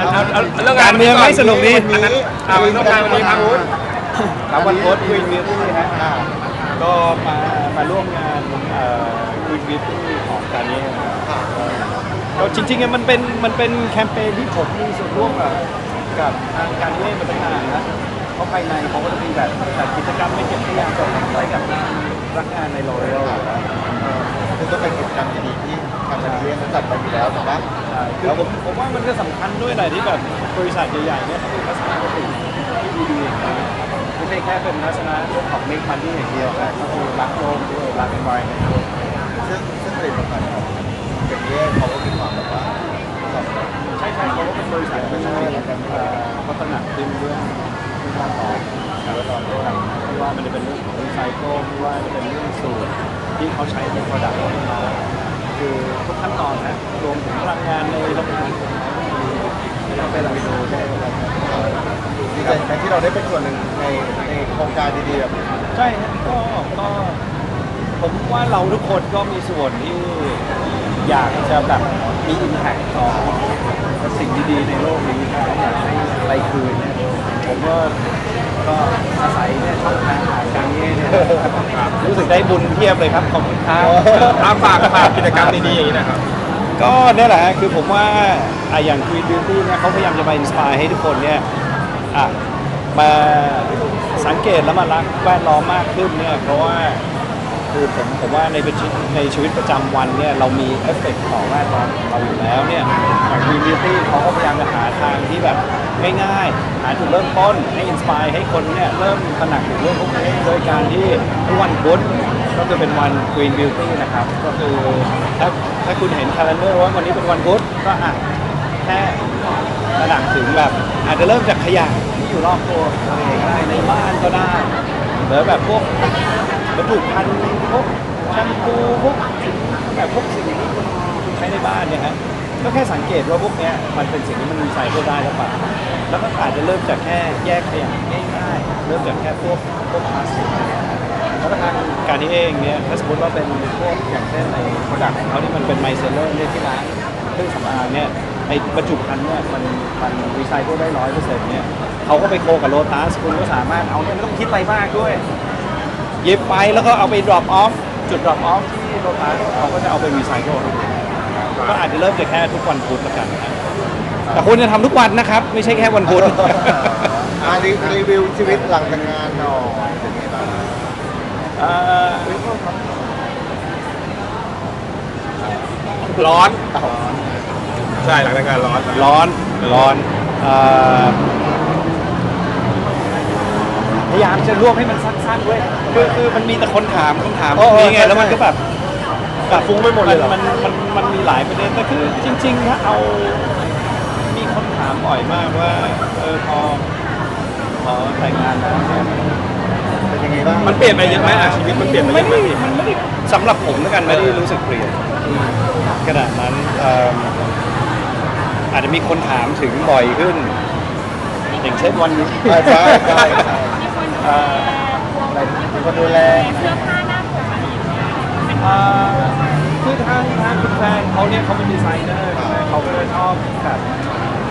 รื่องการเมืองไม่สนุกดีอันนั้นเอาเรื่องการวันนี้ครับครับวันโพสต์ควีนบิวตี้ฮะอ่าก็มามาร่วมงานควีนบิวตี้ของการนี้ครับอ่าก็จริงๆอะมันเป็นมันเป็นแคมเปญที่ผมมีส่วนร่วมกับกับทางการนี้มาตั้งนานนะเพราะภายในเขาก็จะมีแบบจัดกิจกรรมไม่เก็บขยะส่งไปกับรักงานในโรยัลอยู่แล้วคือ ก็เป็นกิจกรรมดีๆที่ทางการเรียนจัดไปอยู่แล้วถูกปะใช่คือผมผมว่ามันก็สำคัญด้วยแหละที่แบบบริษัทใหญ่ๆเนี่ยเขามีทัศนคติที่ดีๆนะไม่ใช่แค่เป็นทัศนะเรื่องของ make money อย่างเดียวแต่ก็คือรักโลกด้วยรัก environment ด้วยซึ่งซึ่งผลิตภัณฑ์ของอย่างนี้เขาก็มีความแบบว่าสอบใช่ใช่เขาก็เป็นบริษัทที่เอ่อพัฒนาขึ้นเรื่องที่ทางต่อการตอนด้วยไม่ว่ามันจะเป็นเรื่องของรีไซเคิลไม่ว่าจะเป็นเรื่องสูตร ที่เขาใช้เป็น product ของเขาคือทุกขั้นตอนนะรวมถึงพลังงานในโรงงานที่เราไปเราไปดูได้เลยดีใจไหมที่เราได้เป็นส่วนหนึ่งในในโครงการดีๆแบบนี้ใช่ฮะก็ก็ผมว่าเราทุกคนก็มีส่วนที่อยากจะแบบมีอิมแพคต่อสิ่งดีๆในโลกนี้นะอยากให้อะไรคืนเนี่ยผมก็ ก็อาศัยเนี่ยช่องทางหาการเงี้ยเนี่ยรู้สึกได้บุญเพียบเลยครับขอบคุณครับอาฝากฝากกิจกรรมดีๆอย่างนี้นะครับ ก็เนี่ยแหละฮะคือผมว่าอะอย่าง Queen Beauty เนี่ยเขาพยายามจะมาอินสปายให้ทุกคนเนี่ยอะมาสังเกตแล้วมารักแวดล้อมมากขึ้นเนี่ยเพราะว่า คือผมผมว่าในชีวิตในชีวิตประจำวันเนี่ยเรามีเอฟเฟกต์ต่อแวดล้อมของเราอยู่แล้วเนี่ยอย่าง Queen Beauty เขาก็พยายามจะหาทางที่แบบง่ายๆ หาจุดเริ่มต้นให้อินสปายให้คนเนี่ยเริ่มตระหนักถึงเรื่องพวกนี้โดยการที่ทุกวันพุธก็จะเป็นวัน Queen Beauty นะครับ ก็คือถ้าถ้าคุณเห็นคาล endar ว่าวันนี้เป็นวันพุธก็อะ แค่ตระหนักถึงแบบอาจจะเริ่มจากขยะที่อยู่รอบตัวตัวเองก็ได้ในบ้านก็ได้หรือแบบพวก วัตถุพันธุ์พวกแชมพูพวกสิ่งแบบพวกสิ่งที่คุณคุณใช้ในบ้านเนี่ยฮะก็แค่สังเกตว่าพวกเนี้ยมันเป็นสิ่งที่มันรีไซเคิลได้หรือเปล่าแล้วก็อาจจะเริ่มจากแค่แยกขยะง่ายๆเริ่มจากแค่พวกพวกพลาสติกแล้วก็ทางการนี้เองเนี่ยถ้าสมมติว่าเป็นพวกอย่างเช่นในโปรดักต์ของเขาที่มันเป็นไมเซลเลอร์เนี่ยที่ร้านเครื่องสำอางเนี่ยไอบรรจุภัณฑ์เนี่ยมันมันรีไซเคิลได้ร้อยเปอร์เซ็นต์เนี่ยเขาก็ไปโคกับโลตัสคุณก็สามารถเอาเนี่ยไม่ต้องคิดอะไรมากด้วย หยิบไปแล้วก็เอาไป drop off จุด drop off ที่โลตัสเขาก็จะเอาไปรีไซเคิลก็อาจจะเริ่มจากแค่ทุกวันพุธละกันนะแต่คุณจะทำทุกวันนะครับ ไม่ใช่แค่วันพุธ อ่ารีรีวิวชีวิตหลังจากงานหน่อยเป็นไงบ้างเอ่อร้อน ใช่หลังจากการร้อนร้อน ร้อนเอ่อพยายามจะรวบให้มันสั้นๆด้วย คือคือมันมีแต่คนถามคำถามโอ้โหนี้ไงใช่แล้วมันก็แบบแบบฟุ้งไปหมดเลยเหรอมันมันมันมีหลายประเด็นแต่คือจริง ๆ ถ้าเอา มีคนถามบ่อยมากว่า เออพอพอแต่งงานแล้วเนี่ยเป็นยังไงบ้างมันเปลี่ยนไปเยอะไหมอะชีวิตมันเปลี่ยนไปเยไม่อะไหมได้มันไม่ได้สำหรับผมแล้วกันไม่ได้รู้สึกเปลี่ยนขนาดนั้นเอิ่มอาจจะมีคนถามถึงบ่อยขึ้นอย่างเช่นวันนี้ใช่ใช่ใช่ใช่เอ่ออะไรมีคนดูแลเสื้อผ้าหน้าผมอะไรอย่างเงี้ยเป็นเอ่อคือทางทางคุณแฟนเขาเนี่ยเขาเป็นดีไซเนอร์ใช่ไหมเขาก็เลยชอบแบบ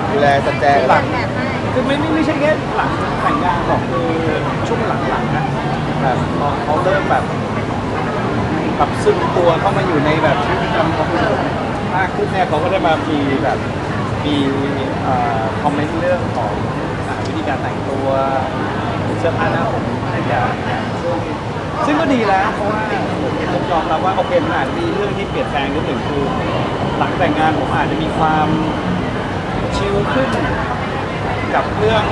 ดูแลจัดแจงหลังคือไม่ไม่ไม่ใช่แค่หลังแต่งงานหรอกคือช่วงหลังๆนะแบบพอเขาเริ่มแบบแบบซึมตัวเข้ามาอยู่ในแบบชีวิตประจำวันมากขึ้นเนี่ยเขาก็ได้มามีแบบมีเอ่อคอมเมนต์เรื่องของอ่าวิธีการแต่งตัว เสื้อผ้าหน้าผมอะไรอย่างเงี้ยซึ่งซึ่งก็ดีแล้วเพราะว่าผมผมยอมรับว่าโอเคมันอาจจะมีเรื่องที่เปลี่ยนแปลงนิดหนึ่งคือ หลังแต่งงานผมอาจจะมีความชิลขึ้น กับเรื่อง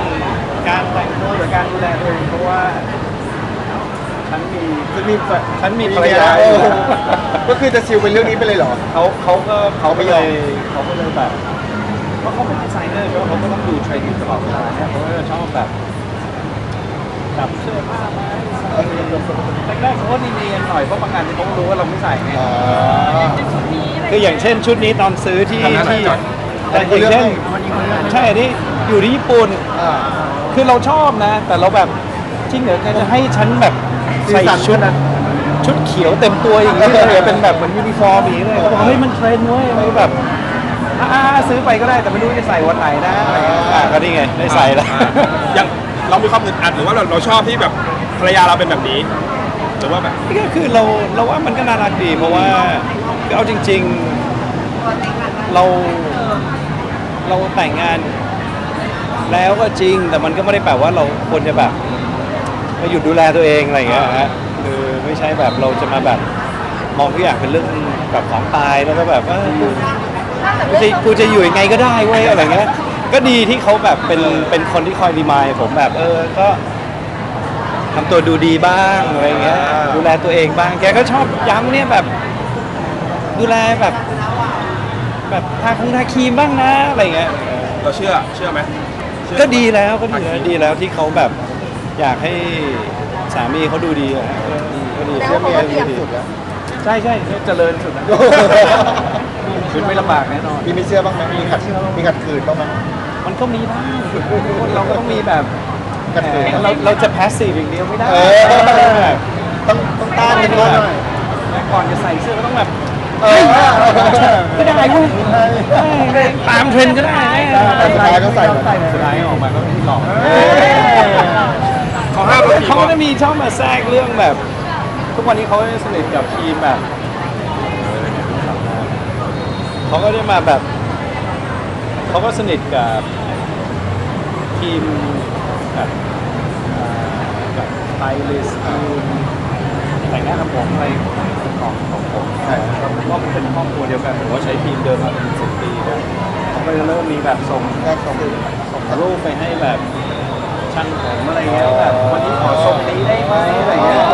การแต่งตัวหรือการดูแลตัวเองเพราะว่าฉันมีจะมีแฟนฉันมีมีภรรเมียยาโอ้อยู่โหก็คือจะชิลเป็นเรื่องนี้ไปเลยเหรอ เขาเขาก็เขาไม่ก็ยเลอมยเขาก็เลยแบบเพราะเขาเป็นดีไซเนอร์ด้วยเขาก็ต้องดูเทรนด์ตลอดเวลาเนี่ยเขาก็จะชอบแบบ จับเสื้อผ้าไหมแรกๆเขาก็เนียนๆหน่อยเพราะบางงานที่เขาก็รู้ว่าเราไม่ใส่ไงอ๋อชุดนี้อะไรคืออย่างเช่นชุดนี้ตอนซื้อที่ทำหน้าที่ที่ก่อนแต่อย่างเช่นใช่อันนี้อยู่ที่ญี่ปุ่น อ่า คือเราชอบนะ แต่เราแบบจริงเหรอแกจะให้ฉันแบบใส่สีสันชุดนะชุดเขียวเต็มตัวอย่างนี้เลยเหรอเป็นแบบเหมือนยูนิฟอร์มอย่างนี้เลยเขาบอกเฮ้ยมันเทรนด์เว้ยมันแบบอ่าซื้อไปก็ได้แต่ไม่รู้จะใส่วันไหนนะอะไรเงี้ยอะก็นี่ไงได้ใส่แล้วอ่าอย่าง เรามีความอึดอัดหรือว่าเราเราชอบที่แบบภรรยาเราเป็นแบบนี้ หรือว่าแบบ นี่ก็คือเราเราว่ามันก็น่ารักดีเพราะว่าคือเอาจริง ๆ เราเราแต่งงาน แล้วก็จริง แต่มันก็ไม่ได้แปลว่าเราควรจะแบบมาหยุดดูแลตัวเองอะไรอย่างเงี้ยฮะคือไม่ใช่แบบเราจะมาแบบมองทุกอย่างเป็นเรื่องแบบของตายแล้วก็แบบว่ากูกูจะกูจะอยู่ยังไงก็ได้เว้ยอะไรเงี้ย ก็ดีที่เขาแบบเป็นเป็นคนที่คอยรีมายผมแบบเออก็ทำตัวดูดีบ้างอะไรเงี้ยดูแลตัวเองบ้างแกก็ชอบย้ำเนี่ยแบบ ดูแลแบบ แบบทาคงทาครีมบ้างนะอะไรเงี้ยเราเชื่อเชื่อไหมเชื่อ ก็ดีแล้วก็ดีแล้วดีแล้วที่เขาแบบ อยากให้สามีเขาดูดีอะฮะก็ดีเชื่อเมียดีสุดแล้ว ใช่ใช่เจริญสุดนะ คือไม่ลำบากแน่นอน มีไม่เชื่อบ้างไหมมีขัดมีขัดขืนบ้างไหม มันก็มีบ้างคนเราก็ต้องมีแบบกระเทยเราเราจะแพสซีฟอย่างเดียวไม่ได้เออต้องต้องต้านกันด้วยหน่อยก่อนจะใส่เสื้อก็ต้องแบบเออไม่ได้เว้ยได้ตามเทรนด์ก็ได้แต่สุดท้ายก็ใส่แบบสุดท้ายออกมาก็ไม่หลอกเขาห้ามเรากี่เขารอก็บจะมีชอบมาแทรกเรื่องแบบ ทุกวันนี้เขาสนิทกับทีมแบบเขาก็ได้มาแบบ เขาก็สนิทกับทีมแบบอ่าแบบไตลิสทีมแต่งหน้าทำผมอะไรของของผมใช่ก็ผมว่ามันเป็นครอบครัวเดียวกันผมว่าใช้ทีมเดิมมาเป็นสิบปีแล้วเขาก็จะเริ่มมีแบบส่งแรกสองส่งรูปไปให้แบบช่างผมอะไรเงี้ยแบบวันนี้ขอส่งนี้ได้ไหมอะไรเงี้ย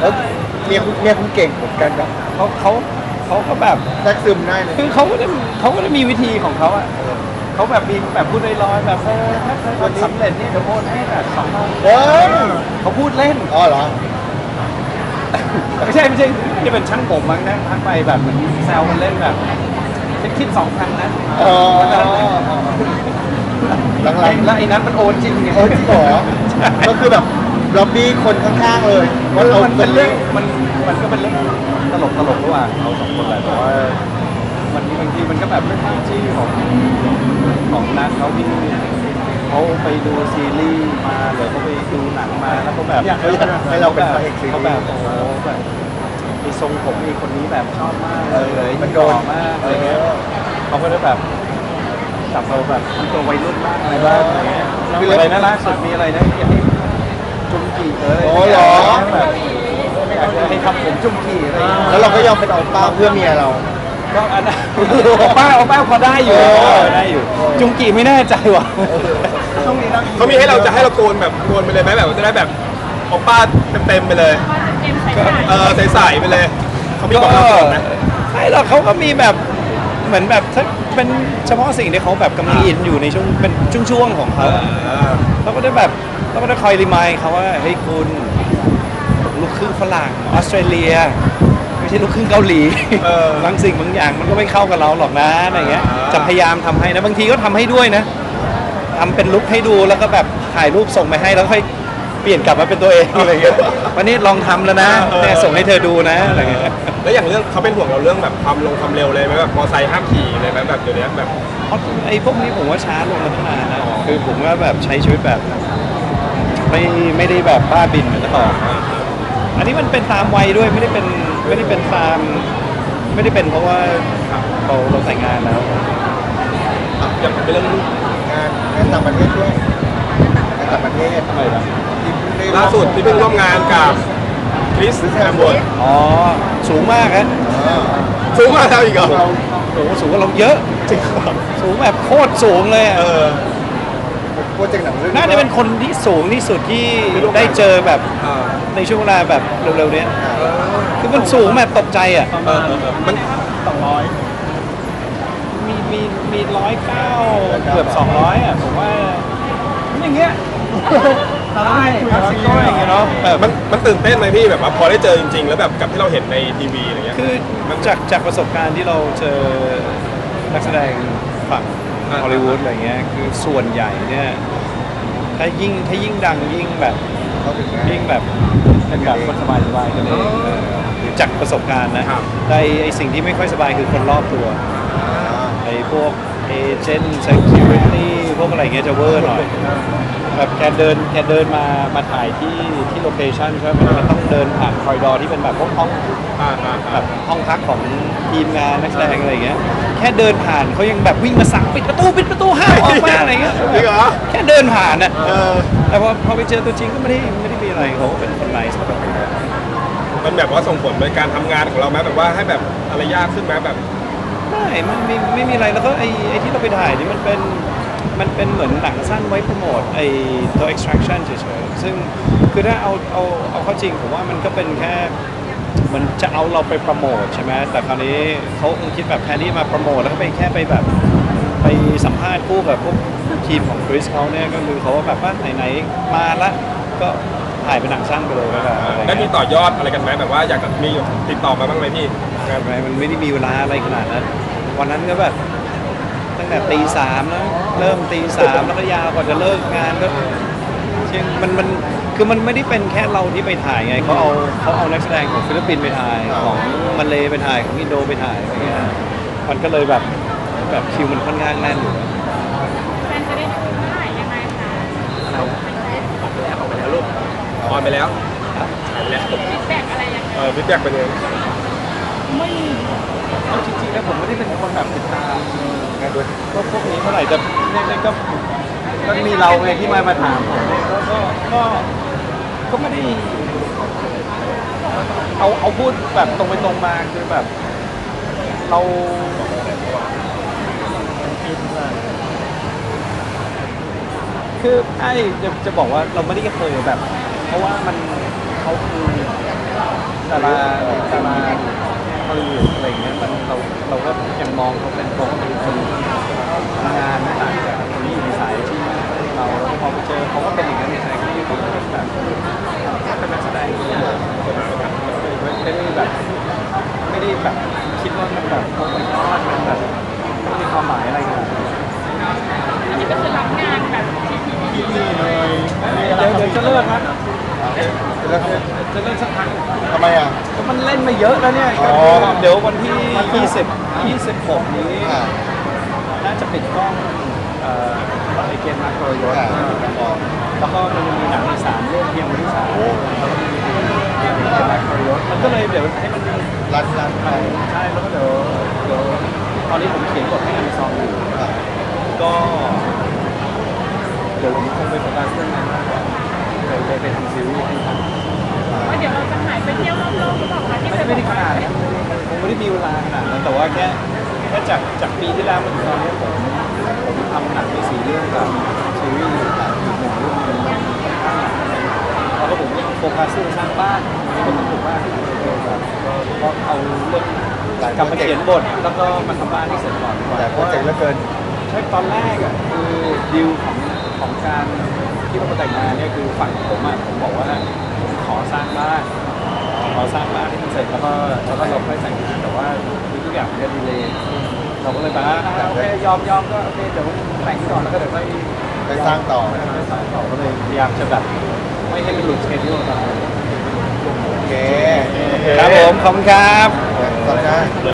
แล้วเมียเมียคุณเก่งเหมือนกันนะเขาเขาเขาก็แบบแทรกซึมได้เลยคือเขาก็ได้เขาก็ได้มีวิธีของเขาอะ เขาแบบมีแบบพูดลอยๆแบบเออถ้าเคยทำสำเร็จนี่เดี๋ยวโอนให้แบบสองพันเฮ้ยเขาพูดเล่น อ๋อเหรอ ไม่ใช่ไม่ใช่ที่เป็นช่างผมมั้งนะทักไปแบบเหมือนแซวกันเล่นแบบฉันคิดสองพันนะอ๋อหลังแล้วไอ้นั้นมันโอนจริงไงๆโอ้จริงเหรอก็คือแบบล็อบบี้คนข้างๆเลยว่าว่าเรามันเป็นเรื่องมันมันก็เป็นเรื่องตลกตลกระหว่างเราสองคนแหละแต่ว่ามันบางทีมันก็แบบเรื่องหน้าที่ของ ของนักเขาที่เขาไปดูซีรีส์มาหรือเขาไปดูหนังมาแล้วเขาแบบอยากให้ให้เราเป็นพระเอกซีรีส์ เขาแบบโอ้โหแบบไอ้ทรงผมไอ้คนนี้แบบชอบมากเลยเลยมันโดนหล่อมากอะไรเงี้ยเขาก็จะแบบจับเราแบบทำตัววัยรุ่นมากอะไรบ้างอะไรเงี้ยมีอะไรนะล่าสุดมีอะไรนะอยากให้จุงกี่เออโอ้เหรอ แบบอยากจะให้ทำผมจุงกี่อะไรอย่างเงี้ย แล้วเราก็ยอมเป็นเอาป้าเพื่อเมียเรา ก็อันนั้นโอป้าโอป้าพอได้อยู่เออได้อยู่ จุงกี่ไม่แน่ใจว่ะ ช่วงนี้นะเขามีให้เราจะให้เราโกนแบบโกนไปเลยไหมแบบว่าจะได้แบบโอป้าเต็มๆไปเลยเกมใส่ใส่เออใส่ๆไปเลย เขามีบอกเราก่อนไหม ไม่หรอกเขาก็มีแบบเหมือนแบบถ้าเป็นเฉพาะสิ่งที่เขาแบบกำลังอินอยู่ในช่วงเป็นช่วงๆของเขาอะเออเราก็ได้แบบเราก็ได้คอยรีมายเขาว่าเฮ้ยคุณผมลูกครึ่งฝรั่งออสเตรเลีย ไม่ใช่ลูกครึ่งเกาหลีเออบางสิ่งบางอย่างมันก็ไม่เข้ากับเราหรอกนะอะไรเงี้ยอ่า จะพยายามทำให้นะบางทีก็ทำให้ด้วยนะทำเป็นลุคให้ดูแล้วก็แบบถ่ายรูปส่งไปให้แล้วค่อยเปลี่ยนกลับมาเป็นตัวเองอะไรเงี้ยวันนี้ลองทำแล้วนะเนี่ยส่งให้เธอดูนะอะไรเงี้ย แล้วอย่างเรื่องเขาเป็นห่วงเราเรื่องแบบความลงความเร็วเลยไหมแบบมอไซค์ห้ามขี่เลยไหมแบบเดี๋ยวนี้แบบ เพราะไอ้พวกนี้ผมว่าช้าลงมาตั้งนานนะคือผมว่าแบบใช้ชีวิตแบบ ไม่ไม่ได้แบบบ้าบินเหมือนแต่ก่อนอันนี้มันเป็นตามวัยด้วยไม่ได้เป็น ไม่ได้เป็นตาม ไม่ได้เป็นเพราะว่าเราเราแต่งงานแล้วอย่างเป็นเรื่องลูกงานงานต่างประเทศด้วยงานต่างประเทศทำไมล่ะที่เพิ่งได้ล่าสุดที่เพิ่งร่วมงานกับคริสแฮมบอร์ดอ๋อ สูงมากฮะอ่าสูงมากเท่าอีกเหรอเราโอ้โหสูงกว่าเราเยอะ จริงเหรอสูงแบบโคตรสูงเลยอะเออ โปรเจกต์หนังเรื่องน่าจะเป็นคนที่สูงที่สุดที่ได้เจอแบบเออในช่วงเวลาแบบเร็วๆเนี้ย คือมันสูงแบบตกใจอะเออเออมัน สองร้อยมีมีมีร้อยเก้าเกือบสองร้อยอะผมว่ามันอย่างเงี้ยใช่ครับซิงเกิลอย่างเงี้ยเนาะแบบมันมันตื่นเต้นไหมพี่แบบว่าพอได้เจอจริงๆ แล้วแบบกับที่เราเห็นในทีวีอะไรเงี้ย คือจากจากประสบการณ์ที่เราเจอนักแสดงฝั่งอ่า ฮอลลีวูดอะไรเงี้ยคือส่วนใหญ่เนี่ยถ้ายิ่งถ้ายิ่งดังยิ่งแบบเขาถึงงานยิ่งแบบ เป็นแบบคนสบายสบายๆกันเองเออหรือจากประสบการณ์นะครับแต่ไอ้ไอ้สิ่งที่ไม่ค่อยสบายคือคนรอบตัวอ่าไอ้พวกเอเจนต์ security พวกอะไรเงี้ยจะเวอร์หน่อยแบบแกเดินแกเดินมามาถ่ายที่ที่โลเคชั่นใช่ไหมมันต้องเดินผ่านคอริดอร์ที่เป็นแบบพวกห้อง อ่าอ่าแบอ่าบห้องพักของทีมงานนักแสดงอะไรเงี้ยแค่เดินผ่านเขายังแบบวิ่งมาสั่งปิดประตูปิดประตูห้ามออกมาอะไรเงี้ยจริงเหรอแค่เดินผ่านอะเออแต่พอพอไปเจอตัวจริงก็ไม่ได้ไม่ ได้มีอะไรเขาก็เป็นคนไนส์ปกติมันแบบว่าส่งผลในการทำงานของเราไหมแบบว่าให้แบบอะไรยากขึ้นไหมแบบ ไม่มันไม่ไม่มีอะไรแล้วก็ไอ้ไอ้ที่เราไปถ่ายนี่มันเป็นมันเป็นเหมือนหนังสั้นไว้โปรโมทไอ้ตัว extraction เฉยๆ ซึ่งคือถ้าเอาเอาเอาเข้าจริงผมว่ามันก็เป็นแค่มันจะเอาเราไปโปรโมทใช่ไหมแต่คราวนี้เขาคงคิดแบบแทนที่มาโปรโมทแล้วก็ไปแค่ไปแบบไปสัมภาษณ์คู่กับพวกทีมของคริสเขาเนี่ยก็คือเขาว่าแบบว่าไหนๆมาละก็ ถ่ายเป็นหนังสั้นไปเลยก็ได้อะไรได้มีเงี้ยต่อยอดอะไรกันไหมแบบว่าอยากจะมีติดต่อมาบ้างไหมพี่งานอะไรมันไม่ได้มีเวลาอะไรขนาดนั้น วันนั้นก็แบบตั้งแต่ตีสามแล้วเริ่มตีสามแล้วก็ยาวกว่าจะเลิกงานก็เชียงมันมันคือมันไม่ได้เป็นแค่เราที่ไปถ่ายไงเขาเอาเขาเอานักแสดงของฟิลิปปินส์ไปถ่ายของมาเลไปถ่ายของอินโดไปถ่ายอะไรเงี้ยมันก็เลยแบบแบบคิวมันค่อนข้างแน่นอยู่ แฟนจะได้ดูเมื่อไหร่ยังไงคะ ออกไปแล้วออกไปแล้วลูก ออนไปแล้วถ่ายไปแล้วฟีดแบ็กอะไรยังไงเออฟีดแบ็กเป็นยังไงไม่เอาจริงๆแล้วผมไม่ได้เป็นคนแบบติดตามงานด้วยก็พวกนี้เท่าไหร่แต่เนี่ยก็ก็มีเราไงที่มามาถามผมเนี่ยก็ก็ก็ก็ไม่ได้เอาเอาพูดแบบตรงไปตรงมาคือแบบ เราคือไอ้จะจะบอกว่าเราไม่ได้เคยแบบ เพราะว่ามันเขาคือดาราดาราฮอลลีวูดอะไรอย่างเงี้ยมันเราเราก็ยังมองเขาเป็นเขาก็เป็นคนทำงานไม่ต่างจากคนที่อยู่ในสายอาชีพเราแล้วพอไปเจอเขาก็เป็นอย่างนั้นในสายที่เขาก็แบบเป็นนักแสดงที่ไม่ได้แบบ ไม่ได้แบบคิดว่ามันแบบโอ้ยอดมันแบบไม่มีความหมายอะไรกัน อันนี้ก็คือรับงานแบบที่ที่ที่ เดี๋ยวเดี๋ยวจะเลิกนะ แล้วครับ จะเลิกสักพัก ทำไมอะ ก็มันเล่นมาเยอะแล้วเนี่ย อ๋อ เดี๋ยววันที่ 20 26นี้อ่า น่าจะปิดกล้องเอ่อไอเกมมาโครยศอ่า แล้วก็มันจะมีหนังอีกสามเรื่องเพียงวันที่สามแล้วก็มีเกมมาโครยศมันก็เลยเดี๋ยวให้มันรันรันมันใช่แล้วก็เดี๋ยวเดี๋ยวตอนนี้ผมเขียนบทให้อเมซอนอยู่อ่าก็เดี๋ยวผมคงไปโฟกัสเรื่องนั้นมากกว่าเดี๋ยวเลยไปทำซีรีส์ให้ทำว่าเดี๋ยวเราจะหายไปเที่ยวรอบโลกหรือเปล่าคะที่ไม่เคได้ยไม่บได้อกขนาดนั้นผมไม่ได้มีเวลาขนาดนั้นแต่ว่าแค่ แค่จากจากปีที่แล้วมาถึงตอนนี้ผมผมทำหนังไปสี่เรื่องกับซีรีส์อยู่กับอีกหนึ่งเรื่องหนึงแล้วก็ผมยังโฟกัสเรื่องสร้างบ้านนี่ก็ต้องถูกบ้านแบบก็เอาเรื่องกลับมาเขียนบทแล้วก็มาทำบ้านให้เสร็จก่อนดีกว่าแต่โปรเจกต์เหลือเกิน ใช่ตอนแรกอะคือดีลของของการที่เราแต่งงานเนี่ยคือฝั่งผมอะผมบอกว่าผมขอสร้างบ้าน ขอสร้างบ้านให้มันเสร็จแล้วก็แล้วก็เราค่อยแต่งงานแต่ว่าคือทุกอย่างมันก็ดีเลยเราก็เลยแบบว่าอ่าโอเคยอมยอมก็โอเคเดี๋ยวแต่งก่อนแล้วก็เดี๋ยวค่อยไปสร้างต่อไปสร้างต่อก็เลยพยายามจะแบบไม่ให้มันหลุดสเกจดิวตอนนั้นโอเคครับผม ขอบคุณครับตอนนี้